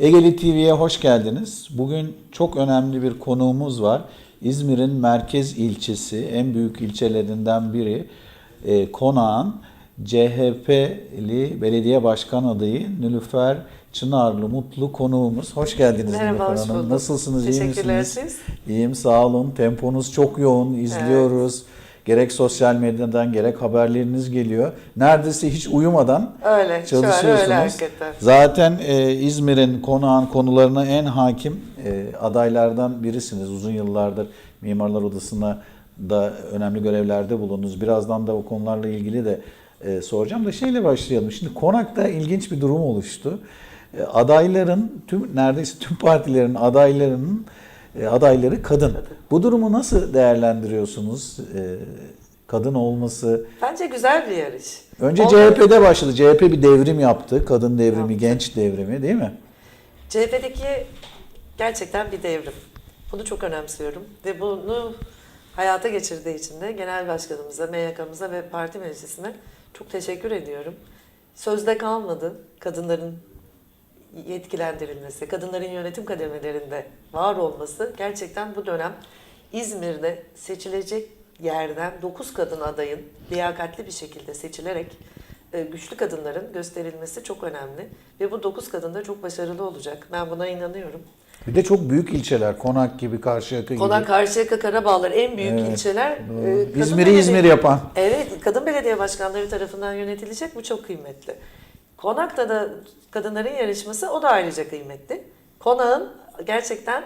Egeli TV'ye hoş geldiniz. Bugün çok önemli bir konuğumuz var. İzmir'in merkez ilçesi, en büyük ilçelerinden biri e, Konağın CHP'li belediye başkan adayı Nülüfer Çınarlı Mutlu konuğumuz. Hoş geldiniz Merhaba, Nilüfer hoş Hanım. bulduk. Nasılsınız, iyi misiniz? siz? İyiyim, sağ olun. Temponuz çok yoğun, izliyoruz. Gerek sosyal medyadan gerek haberleriniz geliyor. Neredeyse hiç uyumadan Öyle, çalışıyorsunuz. öyle hakikaten. Zaten e, İzmir'in konağın konularına en hakim e, adaylardan birisiniz. Uzun yıllardır Mimarlar Odası'na da önemli görevlerde bulundunuz. Birazdan da o konularla ilgili de e, soracağım da şeyle başlayalım. Şimdi Konak'ta ilginç bir durum oluştu. E, adayların tüm neredeyse tüm partilerin adaylarının adayları kadın. Bu durumu nasıl değerlendiriyorsunuz? E, kadın olması Bence güzel bir yarış. Önce Onların- CHP'de başladı. CHP bir devrim yaptı. Kadın devrimi, Yaptı. genç devrimi değil mi? CHP'deki gerçekten bir devrim. Bunu çok önemsiyorum ve bunu hayata geçirdiği için de genel başkanımıza, MYK'mıza ve parti meclisine çok teşekkür ediyorum. Sözde kalmadı kadınların yetkilendirilmesi, kadınların yönetim kademelerinde var olması gerçekten bu dönem İzmir'de seçilecek yerden 9 kadın adayın liyakatli bir şekilde seçilerek e, güçlü kadınların gösterilmesi çok önemli ve bu 9 kadın da çok başarılı olacak. Ben buna inanıyorum. Bir de çok büyük ilçeler. Konak gibi, Karşıyaka gibi. Konak, Karşıyaka, Karabağlar en büyük Evet, ilçeler. e, İzmir'i İzmir yapan. Evet, kadın belediye başkanları tarafından yönetilecek bu çok kıymetli. Konak'ta da kadınların yarışması o da ayrıca kıymetli. Konağın gerçekten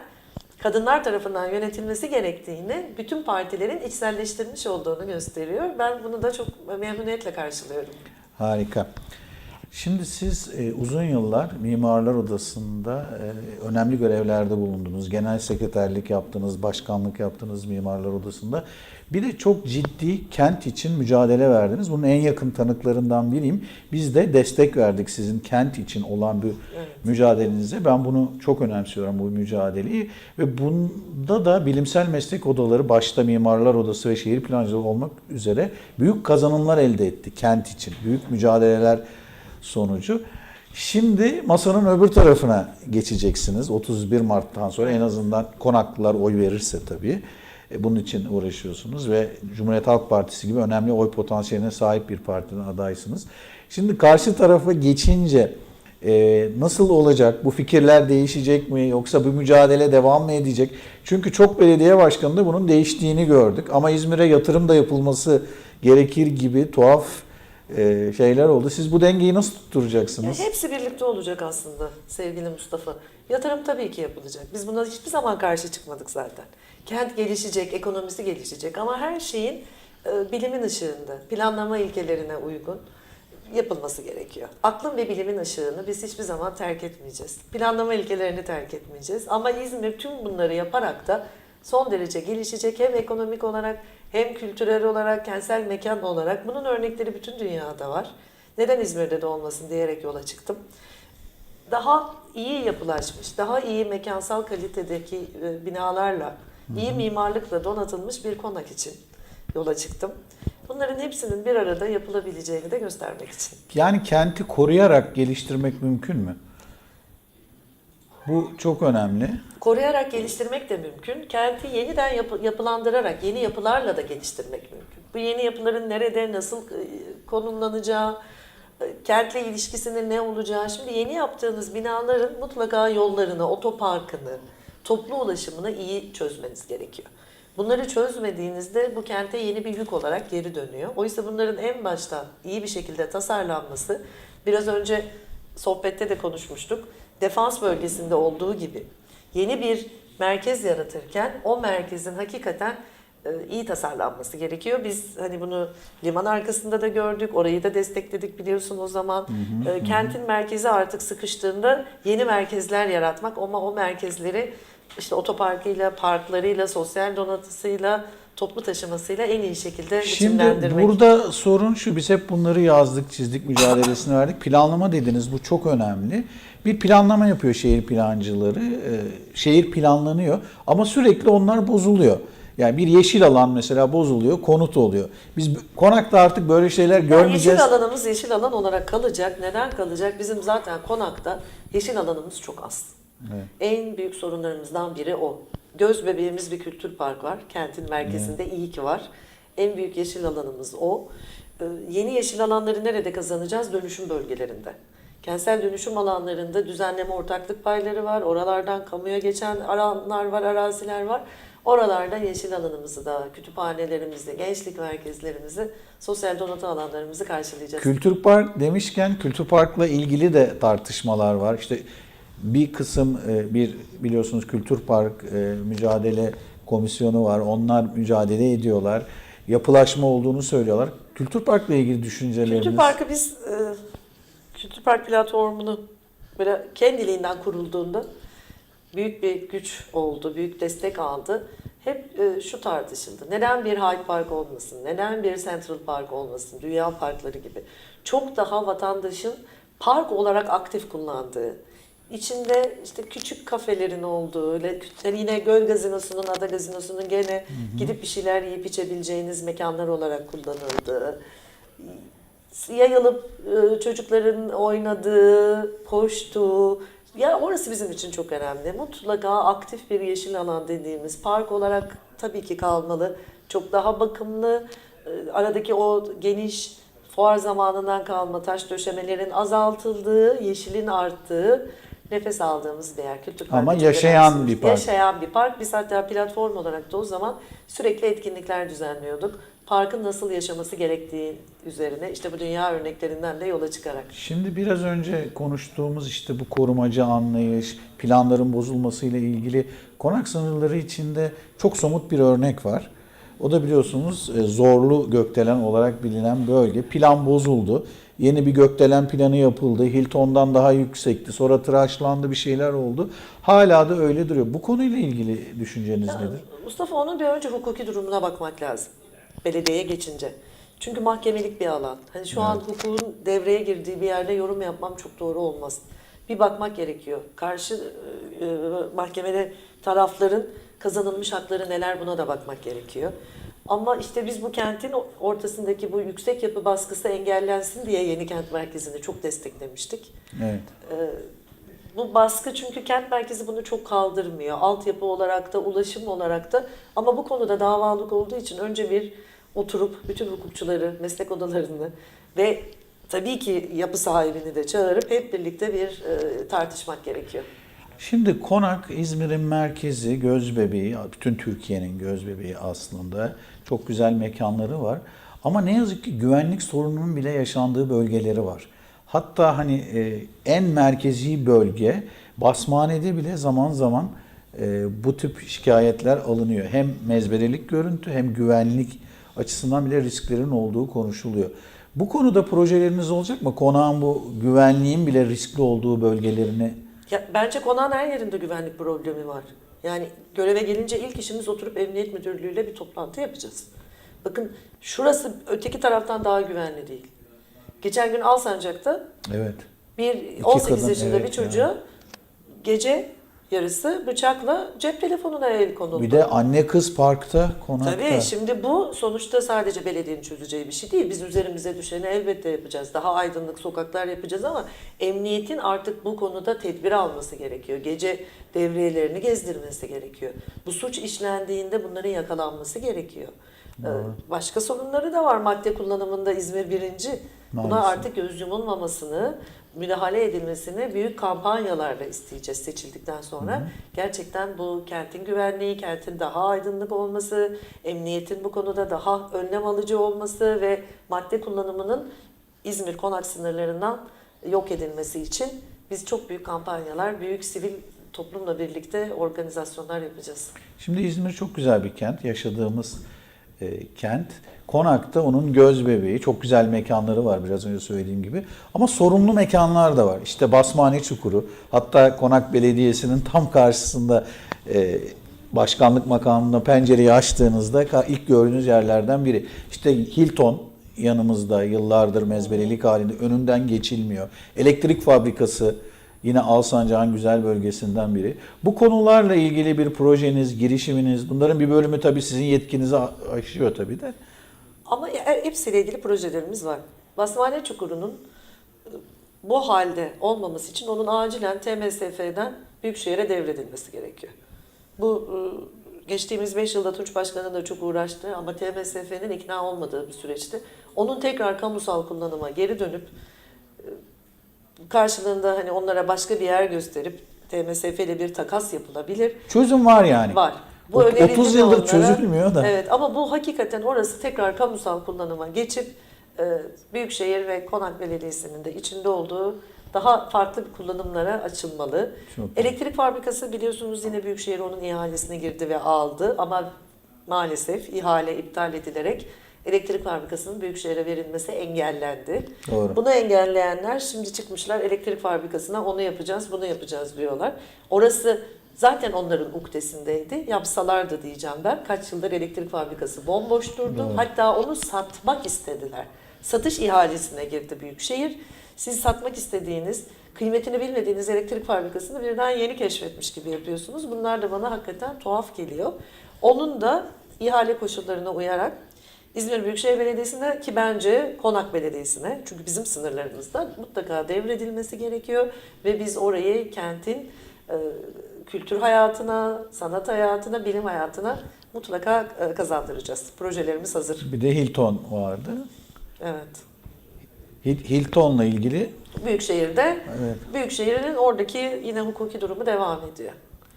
kadınlar tarafından yönetilmesi gerektiğini bütün partilerin içselleştirmiş olduğunu gösteriyor. Ben bunu da çok memnuniyetle karşılıyorum. Harika. Şimdi siz e, uzun yıllar Mimarlar Odası'nda e, önemli görevlerde bulundunuz. Genel sekreterlik yaptınız, başkanlık yaptınız Mimarlar Odası'nda. Bir de çok ciddi kent için mücadele verdiniz. Bunun en yakın tanıklarından biriyim. Biz de destek verdik sizin kent için olan bu Evet. mücadelenize. Ben bunu çok önemsiyorum bu mücadeleyi. Ve bunda da bilimsel meslek odaları başta Mimarlar Odası ve Şehir Plancılığı olmak üzere büyük kazanımlar elde etti kent için. Büyük mücadeleler sonucu. Şimdi masanın öbür tarafına geçeceksiniz. 31 Mart'tan sonra en azından konaklılar oy verirse tabii. E, Bunun için uğraşıyorsunuz ve Cumhuriyet Halk Partisi gibi önemli oy potansiyeline sahip bir partinin adaysınız. Şimdi karşı tarafa geçince e, nasıl olacak? Bu fikirler değişecek mi? Yoksa bu mücadele devam mı edecek? Çünkü çok belediye başkanında bunun değiştiğini gördük. Ama İzmir'e yatırım da yapılması gerekir gibi tuhaf e, şeyler oldu. Siz bu dengeyi nasıl Ya tutturacaksınız? hepsi birlikte olacak aslında sevgili Mustafa. Yatırım tabii ki yapılacak. Biz buna hiçbir zaman karşı çıkmadık zaten. Kent gelişecek, ekonomisi gelişecek ama her şeyin e, bilimin ışığında, planlama ilkelerine uygun yapılması gerekiyor. Aklın ve bilimin ışığını biz hiçbir zaman terk etmeyeceğiz. Planlama ilkelerini terk etmeyeceğiz. Ama İzmir tüm bunları yaparak da son derece gelişecek hem ekonomik olarak hem kültürel olarak, kentsel mekan olarak. Bunun örnekleri bütün dünyada var. Neden İzmir'de de olmasın diyerek yola çıktım. Daha iyi yapılaşmış, daha iyi mekansal kalitedeki e, binalarla, iyi mimarlıkla donatılmış bir konak için yola çıktım. Bunların hepsinin bir arada yapılabileceğini de göstermek için. Yani kenti koruyarak geliştirmek mümkün mü? Bu çok önemli. Koruyarak geliştirmek de mümkün. Kenti yeniden yapı- yapılandırarak, yeni yapılarla da geliştirmek mümkün. Bu yeni yapıların nerede, nasıl e, konumlanacağı, e, kentle ilişkisinin ne olacağı. Şimdi yeni yaptığınız binaların mutlaka yollarını, otoparkını, toplu ulaşımını iyi çözmeniz gerekiyor. Bunları çözmediğinizde bu kente yeni bir yük olarak geri dönüyor. Oysa bunların en baştan iyi bir şekilde tasarlanması, biraz önce sohbette de konuşmuştuk. Defans bölgesinde olduğu gibi yeni bir merkez yaratırken o merkezin hakikaten e, iyi tasarlanması gerekiyor. Biz hani bunu liman arkasında da gördük, orayı da destekledik biliyorsun o zaman. E, Kentin merkezi artık sıkıştığında yeni merkezler yaratmak ama o merkezleri işte otoparkıyla, parklarıyla, sosyal donatısıyla, toplu taşımasıyla en iyi şekilde Şimdi burada sorun şu, biz hep bunları yazdık, çizdik, mücadelesini verdik. Planlama dediniz, bu çok önemli. Bir planlama yapıyor şehir plancıları, Ee, şehir planlanıyor ama sürekli onlar bozuluyor. Yani bir yeşil alan mesela bozuluyor, konut oluyor. Biz konakta artık böyle şeyler Yani görmeyeceğiz. yeşil alanımız yeşil alan olarak kalacak. Neden kalacak? Bizim zaten konakta yeşil alanımız çok az. Evet. En büyük sorunlarımızdan biri o. Göz bebeğimiz bir kültür park var. Kentin merkezinde iyi ki var. En büyük yeşil alanımız o. Ee, Yeni yeşil alanları nerede kazanacağız? Dönüşüm bölgelerinde. Kentsel dönüşüm alanlarında düzenleme ortaklık payları var. Oralardan kamuya geçen alanlar var, araziler var. Oralarda yeşil alanımızı da, kütüphanelerimizi, gençlik merkezlerimizi, sosyal donatı alanlarımızı karşılayacağız. Kültür Park demişken Kültür Park'la ilgili de tartışmalar var. İşte bir kısım e, bir biliyorsunuz Kültür Park e, mücadele komisyonu var. Onlar mücadele ediyorlar. Yapılaşma olduğunu söylüyorlar. Kültür Park'la ilgili düşünceleriniz. Kültür Parkı biz e, Kültür Park platformunu böyle kendiliğinden kurulduğunda büyük bir güç oldu, büyük destek aldı. Hep şu tartışıldı. Neden bir Hyde Park olmasın? Neden bir Central Park olmasın? Dünya parkları gibi. Çok daha vatandaşın park olarak aktif kullandığı, içinde işte küçük kafelerin olduğu, le- yine Göl Gazinosu'nun, Ada Gazinosu'nun gene gidip bir şeyler yiyip içebileceğiniz mekanlar olarak kullanıldığı, yayılıp e, çocukların oynadığı, koştuğu, ya orası bizim için çok önemli. Mutlaka aktif bir yeşil alan dediğimiz park olarak tabii ki kalmalı. Çok daha bakımlı, e, aradaki o geniş fuar zamanından kalma taş döşemelerin azaltıldığı, yeşilin arttığı, nefes aldığımız bir yer. Kültür Ama Parkı yaşayan bir park. Yaşayan bir park. Biz hatta platform olarak da o zaman sürekli etkinlikler düzenliyorduk. Parkın nasıl yaşaması gerektiği üzerine işte bu dünya örneklerinden de yola çıkarak. Şimdi biraz önce konuştuğumuz işte bu korumacı anlayış, planların bozulmasıyla ilgili konak sınırları içinde çok somut bir örnek var. O da biliyorsunuz e, zorlu gökdelen olarak bilinen bölge. Plan bozuldu. Yeni bir gökdelen planı yapıldı. Hilton'dan daha yüksekti. Sonra tıraşlandı bir şeyler oldu. Hala da öyle duruyor. Bu konuyla ilgili düşünceniz Ya, nedir? Mustafa onun bir önce hukuki durumuna bakmak lazım. Belediyeye geçince. Çünkü mahkemelik bir alan. Hani şu an hukukun devreye girdiği bir yerde yorum yapmam çok doğru olmaz. Bir bakmak gerekiyor. Karşı e, e, mahkemede tarafların kazanılmış hakları neler buna da bakmak gerekiyor. Ama işte biz bu kentin ortasındaki bu yüksek yapı baskısı engellensin diye yeni kent merkezini çok desteklemiştik. Evet. Ee, bu baskı çünkü kent merkezi bunu çok kaldırmıyor. Altyapı olarak da, ulaşım olarak da. Ama bu konuda davalık olduğu için önce bir oturup bütün hukukçuları, meslek odalarını ve tabii ki yapı sahibini de çağırıp hep birlikte bir e, tartışmak gerekiyor. Şimdi Konak İzmir'in merkezi, göz bebeği, bütün Türkiye'nin göz bebeği aslında. Çok güzel mekanları var. Ama ne yazık ki güvenlik sorununun bile yaşandığı bölgeleri var. Hatta hani e, en merkezi bölge Basmane'de bile zaman zaman e, bu tip şikayetler alınıyor. Hem mezberelik görüntü hem güvenlik açısından bile risklerin olduğu konuşuluyor. Bu konuda projeleriniz olacak mı? Konağın bu güvenliğin bile riskli olduğu bölgelerini Ya, bence konağın her yerinde güvenlik problemi var. Yani göreve gelince ilk işimiz oturup Emniyet Müdürlüğü'yle bir toplantı yapacağız. Bakın şurası öteki taraftan daha güvenli değil. Geçen gün Alsancak'ta Evet. bir 18 kadın, yaşında evet bir çocuğa gece yarısı bıçakla cep telefonuna el konuldu. Bir de anne kız parkta, konakta. Tabii şimdi bu sonuçta sadece belediyenin çözeceği bir şey değil. Biz üzerimize düşeni elbette yapacağız. Daha aydınlık sokaklar yapacağız ama emniyetin artık bu konuda tedbir alması gerekiyor. Gece devriyelerini gezdirmesi gerekiyor. Bu suç işlendiğinde bunların yakalanması gerekiyor. Ee, Başka sorunları da var madde kullanımında İzmir birinci. Buna Maalesef. artık göz yumulmamasını, müdahale edilmesini büyük kampanyalarla isteyeceğiz seçildikten sonra. Gerçekten bu kentin güvenliği, kentin daha aydınlık olması, emniyetin bu konuda daha önlem alıcı olması ve madde kullanımının İzmir konak sınırlarından yok edilmesi için biz çok büyük kampanyalar, büyük sivil toplumla birlikte organizasyonlar yapacağız. Şimdi İzmir çok güzel bir kent. Yaşadığımız kent. Konak'ta onun göz bebeği. Çok güzel mekanları var biraz önce söylediğim gibi. Ama sorunlu mekanlar da var. İşte Basmane Çukuru. Hatta Konak Belediyesi'nin tam karşısında e, başkanlık makamında pencereyi açtığınızda ilk gördüğünüz yerlerden biri. İşte Hilton yanımızda yıllardır mezbelelik halinde önünden geçilmiyor. Elektrik fabrikası Yine Alsancak'ın güzel bölgesinden biri. Bu konularla ilgili bir projeniz, girişiminiz, bunların bir bölümü tabii sizin yetkinizi a- aşıyor tabii de. Ama e- hepsiyle ilgili projelerimiz var. Basmane Çukuru'nun e, bu halde olmaması için onun acilen TMSF'den Büyükşehir'e devredilmesi gerekiyor. Bu e, geçtiğimiz 5 yılda Tunç Başkanı da çok uğraştı ama TMSF'nin ikna olmadığı bir süreçti. Onun tekrar kamusal kullanıma geri dönüp karşılığında hani onlara başka bir yer gösterip TMSF ile bir takas yapılabilir. Çözüm var yani. Var. Bu önerildi 30 mi yıldır onlara? çözülmüyor da. Evet ama bu hakikaten orası tekrar kamusal kullanıma geçip e, Büyükşehir ve Konak Belediyesi'nin de içinde olduğu daha farklı bir kullanımlara açılmalı. Çok. Elektrik fabrikası biliyorsunuz yine Büyükşehir onun ihalesine girdi ve aldı ama maalesef ihale iptal edilerek elektrik fabrikasının Büyükşehir'e verilmesi engellendi. Doğru. Bunu engelleyenler şimdi çıkmışlar elektrik fabrikasına onu yapacağız, bunu yapacağız diyorlar. Orası zaten onların uktesindeydi. Yapsalardı diyeceğim ben. Kaç yıldır elektrik fabrikası bomboş durdu. Doğru. Hatta onu satmak istediler. Satış ihalesine girdi Büyükşehir. Siz satmak istediğiniz, kıymetini bilmediğiniz elektrik fabrikasını birden yeni keşfetmiş gibi yapıyorsunuz. Bunlar da bana hakikaten tuhaf geliyor. Onun da ihale koşullarına uyarak İzmir Büyükşehir Belediyesi'ne ki bence Konak Belediyesi'ne çünkü bizim sınırlarımızda mutlaka devredilmesi gerekiyor ve biz orayı kentin e, kültür hayatına, sanat hayatına, bilim hayatına mutlaka e, kazandıracağız. Projelerimiz hazır. Bir de Hilton vardı. Evet. Hil- Hilton'la ilgili Büyükşehir'de evet, Büyükşehir'in oradaki yine hukuki durumu devam ediyor.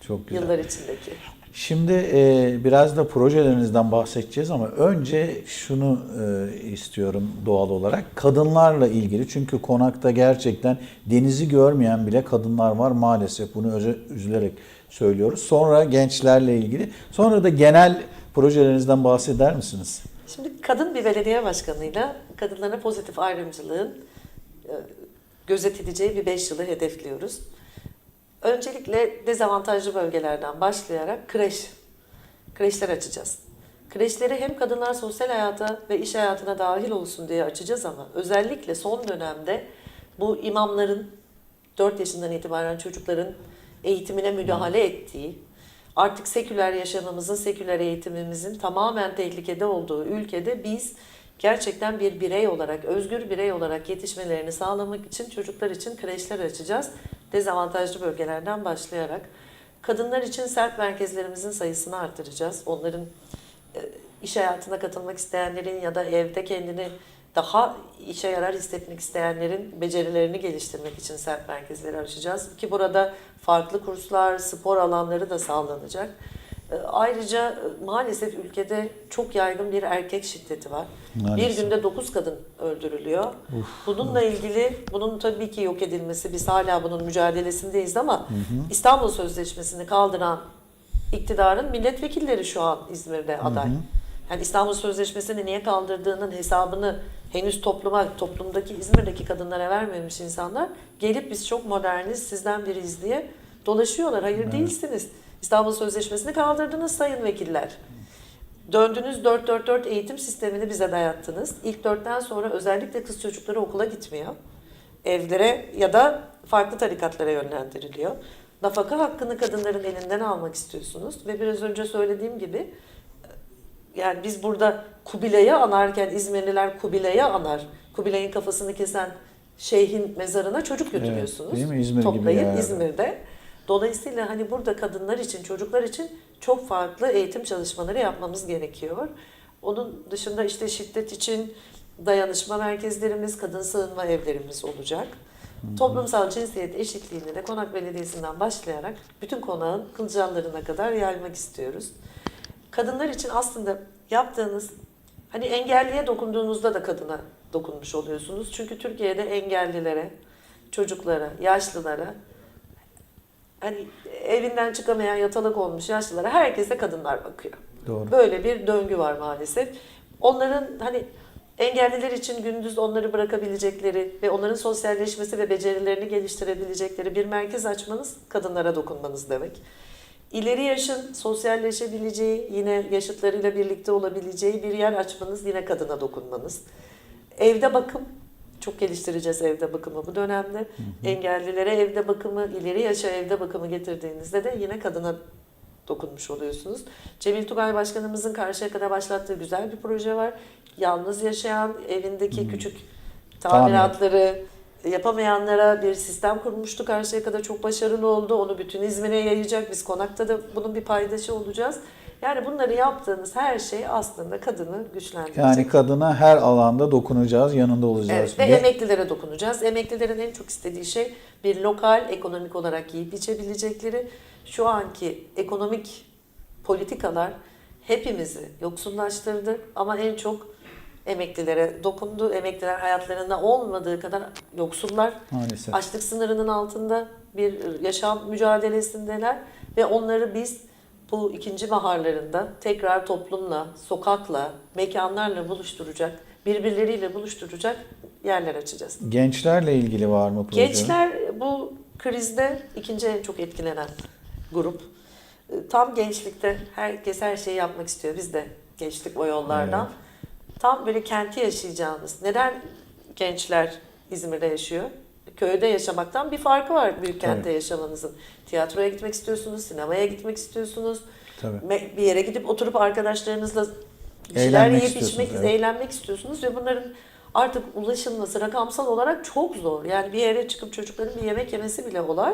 çok güzel. Yıllar içindeki. Şimdi e, biraz da projelerinizden bahsedeceğiz ama önce şunu e, istiyorum doğal olarak. Kadınlarla ilgili çünkü konakta gerçekten denizi görmeyen bile kadınlar var maalesef. Bunu öze, üzülerek söylüyoruz. Sonra gençlerle ilgili. Sonra da genel projelerinizden bahseder misiniz? Şimdi kadın bir belediye başkanıyla kadınlara pozitif ayrımcılığın e, gözetileceği bir 5 yılı hedefliyoruz. Öncelikle dezavantajlı bölgelerden başlayarak kreş, kreşler açacağız. Kreşleri hem kadınlar sosyal hayata ve iş hayatına dahil olsun diye açacağız ama özellikle son dönemde bu imamların 4 yaşından itibaren çocukların eğitimine müdahale ettiği, artık seküler yaşamımızın, seküler eğitimimizin tamamen tehlikede olduğu ülkede biz gerçekten bir birey olarak, özgür birey olarak yetişmelerini sağlamak için çocuklar için kreşler açacağız. Dezavantajlı bölgelerden başlayarak. Kadınlar için sert merkezlerimizin sayısını artıracağız. Onların e, iş hayatına katılmak isteyenlerin ya da evde kendini daha işe yarar hissetmek isteyenlerin becerilerini geliştirmek için sert merkezleri açacağız. Ki burada farklı kurslar, spor alanları da sağlanacak. E, Ayrıca e, maalesef ülkede çok yaygın bir erkek şiddeti var. Maalesef. Bir günde 9 kadın öldürülüyor. Bununla ilgili bunun tabii ki yok edilmesi, biz hala bunun mücadelesindeyiz ama İstanbul Sözleşmesi'ni kaldıran iktidarın milletvekilleri şu an İzmir'de aday. Yani İstanbul Sözleşmesi'ni niye kaldırdığının hesabını henüz topluma, toplumdaki İzmir'deki kadınlara vermemiş insanlar gelip biz çok moderniz, sizden biriyiz diye dolaşıyorlar. Hayır değilsiniz. İstanbul Sözleşmesi'ni kaldırdınız sayın vekiller. Döndünüz 4-4-4 eğitim sistemini bize dayattınız. İlk dörtten sonra özellikle kız çocukları okula gitmiyor. Evlere ya da farklı tarikatlara yönlendiriliyor. Nafaka hakkını kadınların elinden almak istiyorsunuz. Ve biraz önce söylediğim gibi yani biz burada Kubilay'ı anarken İzmirliler Kubilay'ı anar. Kubilay'ın kafasını kesen şeyhin mezarına çocuk götürüyorsunuz. değil mi? İzmir gibi Toplayıp yani. İzmir'de. Dolayısıyla hani burada kadınlar için, çocuklar için çok farklı eğitim çalışmaları yapmamız gerekiyor. Onun dışında işte şiddet için dayanışma merkezlerimiz, kadın sığınma evlerimiz olacak. Toplumsal cinsiyet eşitliğini de Konak Belediyesi'nden başlayarak bütün konağın kılcallarına kadar yaymak istiyoruz. Kadınlar için aslında yaptığınız hani engelliye dokunduğunuzda da kadına dokunmuş oluyorsunuz. Çünkü Türkiye'de engellilere, çocuklara, yaşlılara hani evinden çıkamayan yatalak olmuş yaşlılara herkese kadınlar bakıyor. Doğru. Böyle bir döngü var maalesef. Onların hani engelliler için gündüz onları bırakabilecekleri ve onların sosyalleşmesi ve becerilerini geliştirebilecekleri bir merkez açmanız kadınlara dokunmanız demek. İleri yaşın sosyalleşebileceği, yine yaşıtlarıyla birlikte olabileceği bir yer açmanız yine kadına dokunmanız. Evde bakım çok geliştireceğiz evde bakımı bu dönemde. Engellilere evde bakımı, ileri yaşa evde bakımı getirdiğinizde de yine kadına dokunmuş oluyorsunuz. Cemil Tugay Başkanımızın Karşıyaka'da başlattığı güzel bir proje var. Yalnız yaşayan, evindeki küçük tamiratları yapamayanlara bir sistem kurmuştu. Karşıyaka'da çok başarılı oldu. Onu bütün İzmir'e yayacak. Biz konakta da bunun bir paydaşı olacağız. Yani bunları yaptığınız her şey aslında kadını güçlendirecek. Yani kadına her alanda dokunacağız, yanında olacağız. Evet, ve Ve- emeklilere dokunacağız. Emeklilerin en çok istediği şey bir lokal ekonomik olarak yiyip içebilecekleri. Şu anki ekonomik politikalar hepimizi yoksullaştırdı ama en çok emeklilere dokundu. Emekliler hayatlarında olmadığı kadar yoksullar. Maalesef. Açlık sınırının altında bir yaşam mücadelesindeler ve onları biz bu ikinci baharlarında tekrar toplumla, sokakla, mekanlarla buluşturacak, birbirleriyle buluşturacak yerler açacağız. Gençlerle ilgili var mı proje? Gençler bu krizde ikinci en çok etkilenen grup. E, Tam gençlikte herkes her şeyi yapmak istiyor. Biz de geçtik o yollardan. Tam böyle kenti yaşayacağınız. Neden gençler İzmir'de yaşıyor? Köyde yaşamaktan bir farkı var büyük kentte Tabii. yaşamanızın. Tiyatroya gitmek istiyorsunuz, sinemaya gitmek istiyorsunuz. Tabii. Bir yere gidip oturup arkadaşlarınızla bir şeyler yiyip içmek, evet. eğlenmek istiyorsunuz ve bunların artık ulaşılması rakamsal olarak çok zor. Yani bir yere çıkıp çocukların bir yemek yemesi bile olay.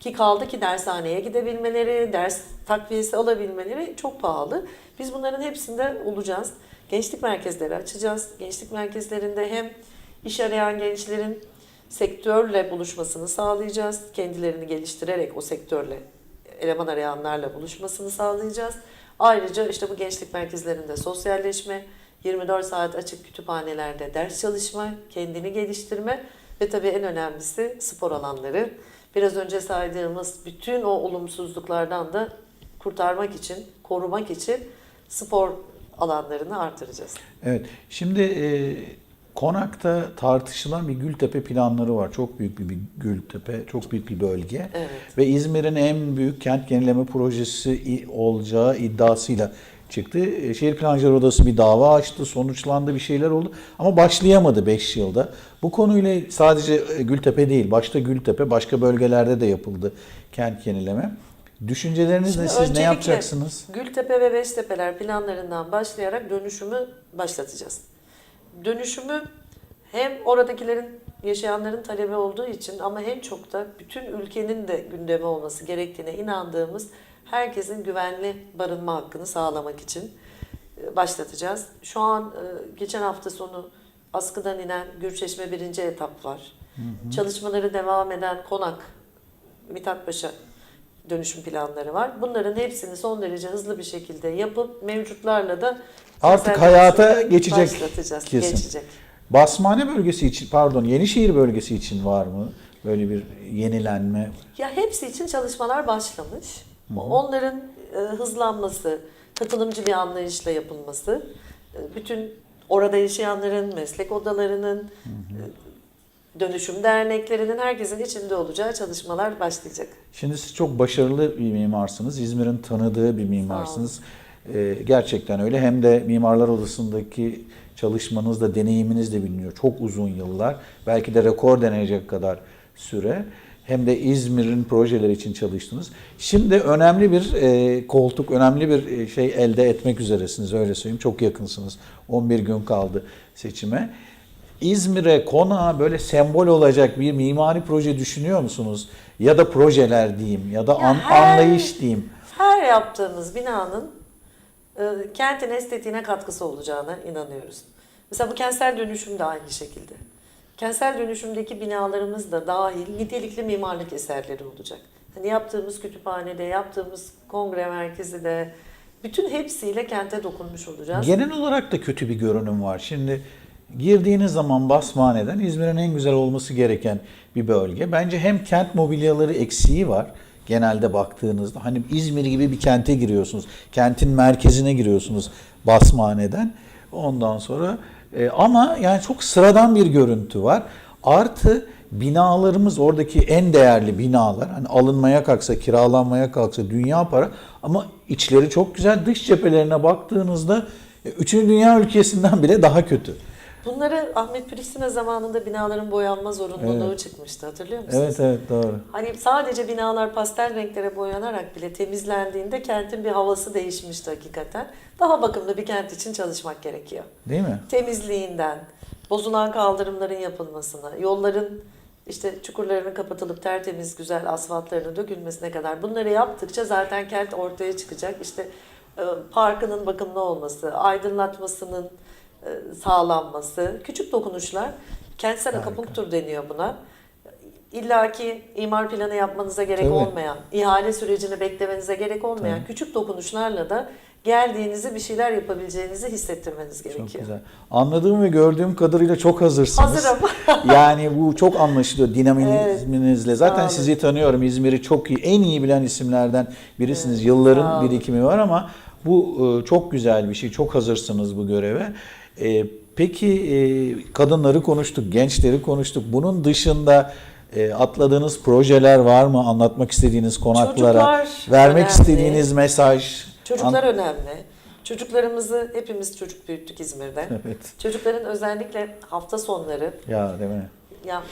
Ki kaldı ki dershaneye gidebilmeleri, ders takviyesi alabilmeleri çok pahalı. Biz bunların hepsinde olacağız. Gençlik merkezleri açacağız. Gençlik merkezlerinde hem iş arayan gençlerin sektörle buluşmasını sağlayacağız. Kendilerini geliştirerek o sektörle eleman arayanlarla buluşmasını sağlayacağız. Ayrıca işte bu gençlik merkezlerinde sosyalleşme, 24 saat açık kütüphanelerde ders çalışma, kendini geliştirme ve tabii en önemlisi spor alanları. Biraz önce saydığımız bütün o olumsuzluklardan da kurtarmak için, korumak için spor alanlarını artıracağız. Evet. Şimdi Konak'ta tartışılan bir Gültepe planları var. Çok büyük bir, Gültepe, çok büyük bir bölge. Evet. Ve İzmir'in en büyük kent yenileme projesi olacağı iddiasıyla çıktı. E, Şehir Plancılar Odası bir dava açtı, sonuçlandı, bir şeyler oldu. Ama başlayamadı 5 yılda. Bu konuyla sadece e, Gültepe değil, başta Gültepe, başka bölgelerde de yapıldı kent yenileme. Düşünceleriniz ne? Şimdi Siz ne yapacaksınız? Gültepe ve Beştepeler planlarından başlayarak dönüşümü başlatacağız. Dönüşümü hem oradakilerin yaşayanların talebi olduğu için ama en çok da bütün ülkenin de gündemi olması gerektiğine inandığımız herkesin güvenli barınma hakkını sağlamak için e, başlatacağız. Şu an e, geçen hafta sonu askıdan inen Gürçeşme birinci etap var. Çalışmaları devam eden Konak, Mithatpaşa dönüşüm planları var. Bunların hepsini son derece hızlı bir şekilde yapıp mevcutlarla da Artık hayata geçecek kesin. Geçecek. Basmane bölgesi için, pardon Yenişehir bölgesi için var mı böyle bir yenilenme? Ya hepsi için çalışmalar başlamış. Onların e, hızlanması, katılımcı bir anlayışla yapılması, e, bütün orada yaşayanların, meslek odalarının, e, dönüşüm derneklerinin herkesin içinde olacağı çalışmalar başlayacak. Şimdi siz çok başarılı bir mimarsınız. İzmir'in tanıdığı bir mimarsınız. Ee, gerçekten öyle. Hem de Mimarlar Odası'ndaki çalışmanız da deneyiminiz de biliniyor. Çok uzun yıllar. Belki de rekor denecek kadar süre. Hem de İzmir'in projeleri için çalıştınız. Şimdi önemli bir e, koltuk, önemli bir e, şey elde etmek üzeresiniz öyle söyleyeyim. Çok yakınsınız. 11 gün kaldı seçime. İzmir'e, konağa böyle sembol olacak bir mimari proje düşünüyor musunuz? Ya da projeler diyeyim ya da Ya an- her- anlayış diyeyim. Her yaptığımız binanın e, kentin estetiğine katkısı olacağına inanıyoruz. Mesela bu kentsel dönüşüm de aynı şekilde. Kentsel dönüşümdeki binalarımız da dahil nitelikli mimarlık eserleri olacak. Hani yaptığımız kütüphanede, yaptığımız kongre merkezi de bütün hepsiyle kente dokunmuş olacağız. Genel olarak da kötü bir görünüm var. Şimdi girdiğiniz zaman Basmane'den İzmir'in en güzel olması gereken bir bölge. Bence hem kent mobilyaları eksiği var genelde baktığınızda. Hani İzmir gibi bir kente giriyorsunuz. Kentin merkezine giriyorsunuz Basmane'den. Ondan sonra e, ama yani çok sıradan bir görüntü var. Artı binalarımız oradaki en değerli binalar hani alınmaya kalksa, kiralanmaya kalksa dünya para ama içleri çok güzel. Dış cephelerine baktığınızda e, üçüncü dünya ülkesinden bile daha kötü. Bunları Ahmet Pristina zamanında binaların boyanma zorunluluğu Evet. çıkmıştı hatırlıyor musunuz? Evet evet doğru. Hani sadece binalar pastel renklere boyanarak bile temizlendiğinde kentin bir havası değişmişti hakikaten. Daha bakımlı bir kent için çalışmak gerekiyor. Değil mi? Temizliğinden, bozulan kaldırımların yapılmasına, yolların işte çukurlarının kapatılıp tertemiz güzel asfaltlarının dökülmesine kadar bunları yaptıkça zaten kent ortaya çıkacak. İşte e, parkının bakımlı olması, aydınlatmasının sağlanması, küçük dokunuşlar. Kentsel Harika. akupunktur deniyor buna. İlla ki imar planı yapmanıza gerek Tabii. olmayan, ihale sürecini beklemenize gerek olmayan Tabii. küçük dokunuşlarla da geldiğinizi bir şeyler yapabileceğinizi hissettirmeniz gerekiyor. Çok güzel. Anladığım ve gördüğüm kadarıyla çok hazırsınız. Hazırım. yani bu çok anlaşılıyor dinamizminizle. Zaten Sağ olun. sizi tanıyorum. İzmir'i çok iyi, en iyi bilen isimlerden birisiniz. Evet, Yılların birikimi var ama bu e, çok güzel bir şey. Çok hazırsınız bu göreve. E, Peki e, kadınları konuştuk, gençleri konuştuk. Bunun dışında e, atladığınız projeler var mı? Anlatmak istediğiniz konaklara, Çocuklar vermek önemli. istediğiniz mesaj. Çocuklar An- önemli. Çocuklarımızı hepimiz çocuk büyüttük İzmir'de. Evet. Çocukların özellikle hafta sonları Ya değil mi? ya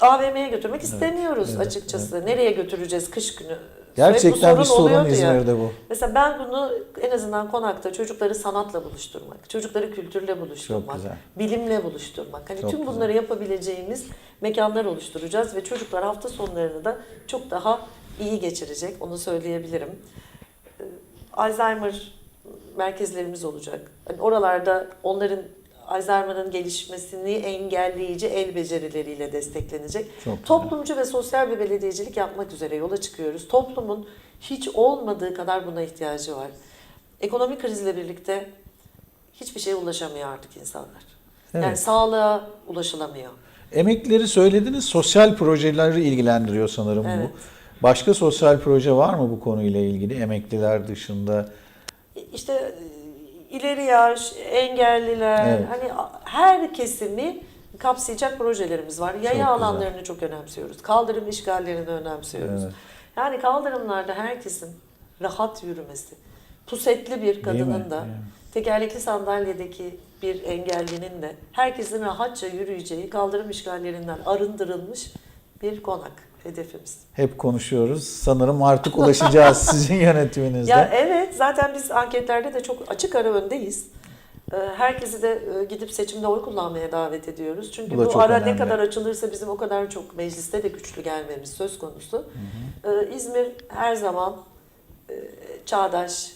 AVM'ye götürmek istemiyoruz evet, açıkçası. Nereye götüreceğiz kış günü? Gerçekten bir sorun ya. İzmir'de bu. Mesela ben bunu en azından konakta çocukları sanatla buluşturmak, çocukları kültürle buluşturmak, güzel. bilimle buluşturmak. Hani Çok tüm güzel. bunları yapabileceğimiz mekanlar oluşturacağız ve çocuklar hafta sonlarını da çok daha iyi geçirecek. Onu söyleyebilirim. Ee, Alzheimer merkezlerimiz olacak. Hani oralarda onların Alzheimer'ın gelişmesini engelleyici el becerileriyle desteklenecek. Çok. Toplumcu ve sosyal bir belediyecilik yapmak üzere yola çıkıyoruz. Toplumun hiç olmadığı kadar buna ihtiyacı var. Ekonomik krizle birlikte hiçbir şeye ulaşamıyor artık insanlar. Yani Evet. sağlığa ulaşılamıyor. Emeklileri söylediniz, sosyal projeleri ilgilendiriyor sanırım Evet. bu. Başka sosyal proje var mı bu konuyla ilgili emekliler dışında? İşte ileri yaş, engelliler, Evet. hani her kesimi kapsayacak projelerimiz var. Yaya güzel. alanlarını çok önemsiyoruz. Kaldırım işgallerini önemsiyoruz. Evet. Yani kaldırımlarda herkesin rahat yürümesi, pusetli bir kadının da, tekerlekli sandalyedeki bir engellinin de herkesin rahatça yürüyeceği kaldırım işgallerinden arındırılmış bir konak hedefimiz. Hep konuşuyoruz. Sanırım artık ulaşacağız sizin yönetiminizde. Ya evet zaten biz anketlerde de çok açık ara öndeyiz. Ee, Herkesi de e, gidip seçimde oy kullanmaya davet ediyoruz. Çünkü Bu bu, ara önemli. ne kadar açılırsa bizim o kadar çok mecliste de güçlü gelmemiz söz konusu. Ee, İzmir her zaman e, çağdaş,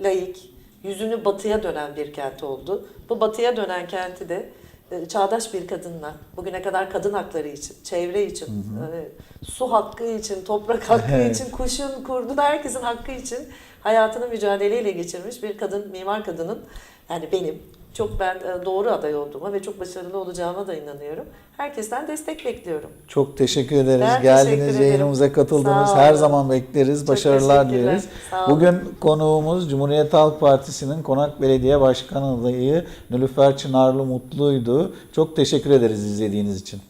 laik, yüzünü batıya dönen bir kent oldu. Bu batıya dönen kenti de çağdaş bir kadınla, bugüne kadar kadın hakları için, çevre için, e, su hakkı için, toprak hakkı Evet. için, kuşun, kurdun, herkesin hakkı için hayatını mücadeleyle geçirmiş bir kadın, mimar kadının, yani benim çok ben e, doğru aday olduğuma ve çok başarılı olacağıma da inanıyorum. Herkesten destek bekliyorum. Çok teşekkür ederiz. Ben Geldiniz, teşekkür yayınımıza katıldınız. Her zaman bekleriz. Çok Başarılar dileriz. Bugün konuğumuz Cumhuriyet Halk Partisi'nin Konak Belediye Başkanı adayı Nülüfer Çınarlı Mutlu'ydu. Çok teşekkür ederiz izlediğiniz için.